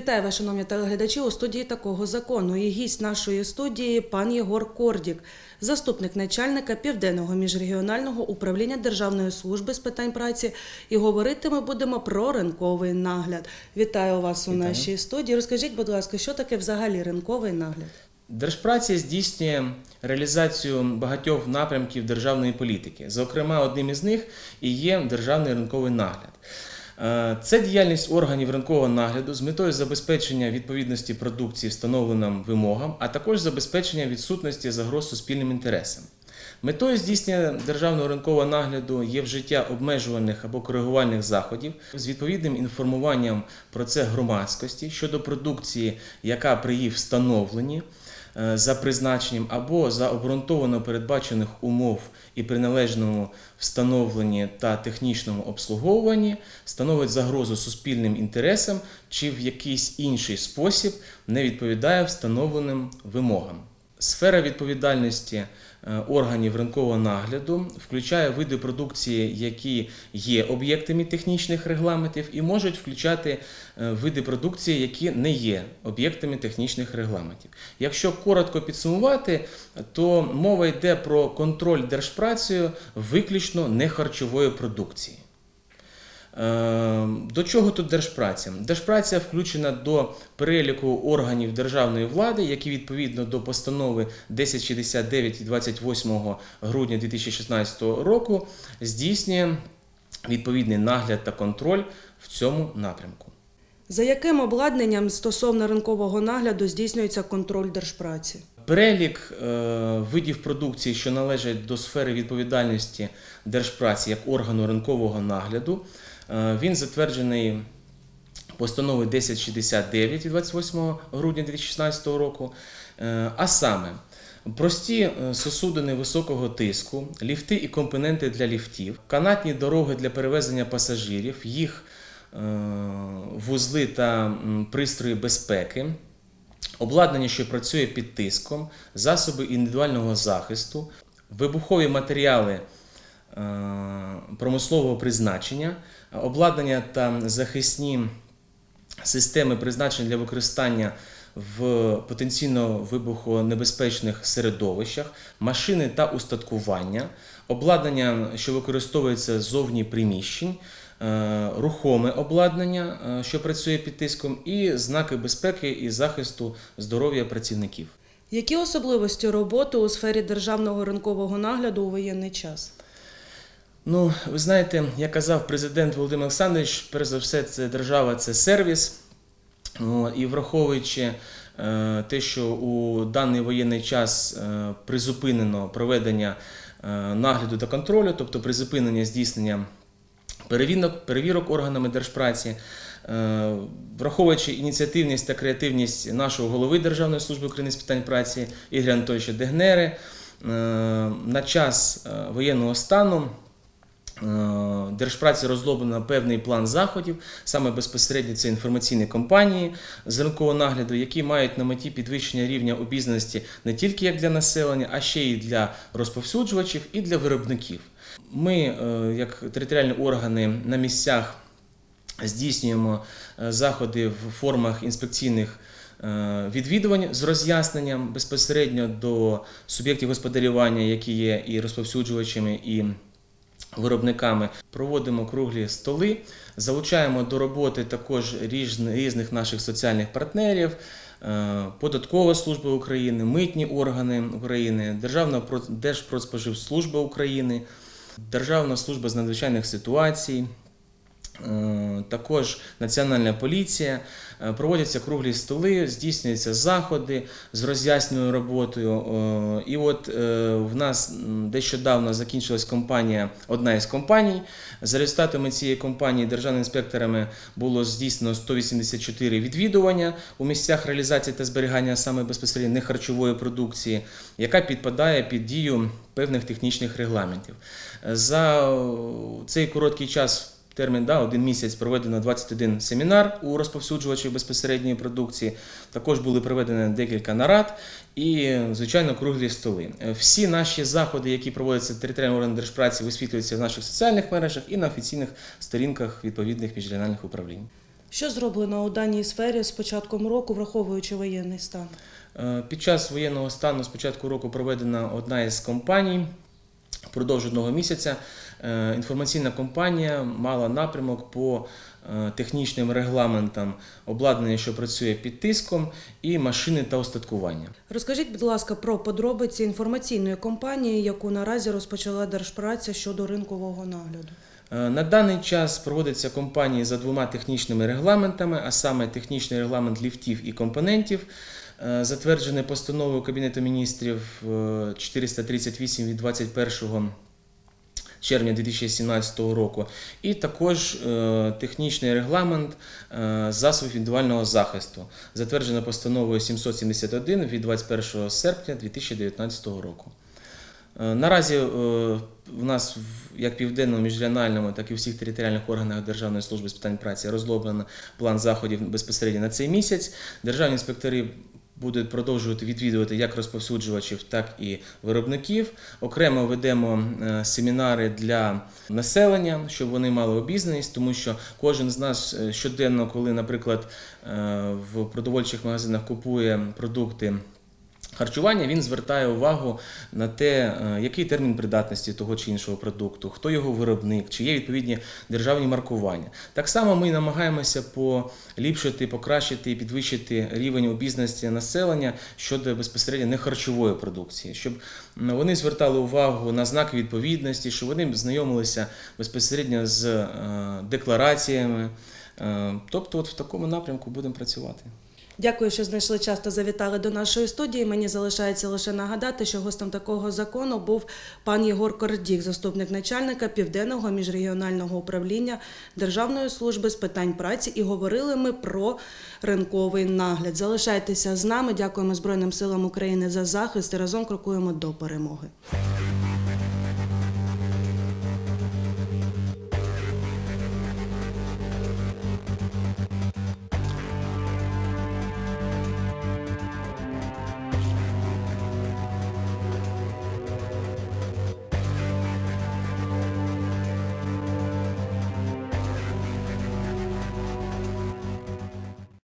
Вітаю вас, шановні телеглядачі, у студії такого закону. І гість нашої студії пан Єгор Кордік, заступник начальника Південного міжрегіонального управління Державної служби з питань праці. І говорити ми будемо про ринковий нагляд. Вітаю вас у нашій студії. Розкажіть, будь ласка, що таке взагалі ринковий нагляд? Держпраця здійснює реалізацію багатьох напрямків державної політики. Зокрема, одним із них і є державний ринковий нагляд. Е, Це діяльність органів ринкового нагляду з метою забезпечення відповідності продукції встановленим вимогам, а також забезпечення відсутності загроз суспільним інтересам. Метою здійснення державного ринкового нагляду є вжиття обмежувальних або коригувальних заходів з відповідним інформуванням про це громадськості щодо продукції, яка при її встановленні за призначенням або за обґрунтовано передбачених умов і при належному встановленні та технічному обслуговуванні становить загрозу суспільним інтересам чи в якийсь інший спосіб не відповідає встановленим вимогам. Сфера відповідальності е, органів ринкового нагляду включає види продукції, які є об'єктами технічних регламентів, і можуть включати е, види продукції, які не є об'єктами технічних регламентів. Якщо коротко підсумувати, то мова йде про контроль держпрацею виключно нехарчової продукції. Е, До чого тут держпраця? Держпраця включена до переліку органів державної влади, які відповідно до постанови 1069 від 28 грудня 2016 року здійснює відповідний нагляд та контроль в цьому напрямку. За яким обладнанням стосовно ринкового нагляду здійснюється контроль держпраці? Перелік е, видів продукції, що належать до сфери відповідальності держпраці як органу ринкового нагляду, він затверджений постановою 1069 від 28 грудня 2016 року. Е, а саме, прості е, сосудини високого тиску, ліфти і компоненти для ліфтів, канатні дороги для перевезення пасажирів, їх е, вузли та пристрої безпеки, обладнання, що працює під тиском, засоби індивідуального захисту, вибухові матеріали е, промислового призначення, обладнання та захисні системи призначені для використання в потенційно вибухонебезпечних середовищах, машини та устаткування, обладнання, що використовується ззовні приміщень, е, рухоме обладнання, е, що працює під тиском, і знаки безпеки і захисту здоров'я працівників. Які особливості роботи у сфері державного ринкового нагляду у воєнний час? Ну, ви знаєте, як казав президент Володимир Олександрович, перш за все, це держава це сервіс. О, І враховуючи е, те, що у даний воєнний час е, призупинено проведення е, нагляду та контролю, тобто призупинення здійснення перевірок, перевірок органами держпраці, враховуючи ініціативність та креативність нашого голови Державної служби України з питань праці Ігоря Анатолійовича Дегнери, на час воєнного стану Держпраці розроблено певний план заходів, саме безпосередньо це інформаційні кампанії з ринкового нагляду, які мають на меті підвищення рівня обізнаності не тільки як для населення, а ще й для розповсюджувачів і для виробників. Ми, е, як територіальні органи на місцях, здійснюємо е, заходи в формах інспекційних е, відвідувань з роз'ясненням безпосередньо до суб'єктів господарювання, які є і розповсюджувачами, і виробниками. Проводимо круглі столи, залучаємо до роботи також різних наших соціальних партнерів. е, Податкова служба України, митні органи України, Державна Держпродспоживслужба України, Державна служба з надзвичайних ситуацій, також Національна поліція. Е, Проводяться круглі столи, здійснюються заходи з роз'ясненою роботою. Е, І от е, в нас м, нещодавно закінчилась компанія, одна із компаній. За результатами цієї компанії державними інспекторами було здійснено 184 відвідування у місцях реалізації та зберігання саме безпосередньо нехарчової продукції, яка підпадає під дію певних технічних регламентів. За е, цей короткий час термін да, один місяць проведено 21 семінар у розповсюджувачів безпосередньої продукції. Також були проведені декілька нарад і, звичайно, круглі столи. Всі наші заходи, які проводяться територіальним органом держпраці, висвітлюються в наших соціальних мережах і на офіційних сторінках відповідних міжрегіональних управлінь. Що зроблено у даній сфері з початком року, враховуючи воєнний стан? Е, Під час воєнного стану з початку року проведена одна із компаній. Впродовж одного місяця е, інформаційна компанія мала напрямок по е, технічним регламентам обладнання, що працює під тиском, і машини та устаткування. Розкажіть, будь ласка, про подробиці інформаційної компанії, яку наразі розпочала Держпраця щодо ринкового нагляду. Е, На даний час проводиться компанії за двома технічними регламентами, а саме технічний регламент ліфтів і компонентів, е, затверджений постановою Кабінету міністрів е, 438 від 21 червня 2017 року, і також е, технічний регламент е, засобів індивідуального захисту, затверджений постановою 771 від 21 серпня 2019 року. Е, Наразі е, в нас в- як південному міжрегіональному, так і у всіх територіальних органах Державної служби з питань праці розроблено план заходів безпосередньо на цей місяць. Державні інспектори будуть продовжувати відвідувати як розповсюджувачів, так і виробників. Окремо ведемо е, семінари для населення, щоб вони мали обізнаність, тому що кожен з нас е, щоденно, коли, наприклад, е, в продовольчих магазинах купує продукти. Харчування він звертає увагу на те, е, який термін придатності того чи іншого продукту, хто його виробник, чи є відповідні державні маркування. Так само ми намагаємося поліпшити, покращити і підвищити рівень обізнаності населення щодо безпосередньо нехарчової продукції, щоб вони звертали увагу на знаки відповідності, щоб вони знайомилися безпосередньо з е, деклараціями. Е, Тобто, от в такому напрямку будемо працювати. Дякую, що знайшли час та завітали до нашої студії. Мені залишається лише нагадати, що гостем такого закону був пан Єгор Кордік, заступник начальника Південного міжрегіонального управління Державної служби з питань праці. І говорили ми про ринковий нагляд. Залишайтеся з нами. Дякуємо Збройним силам України за захист і разом крокуємо до перемоги.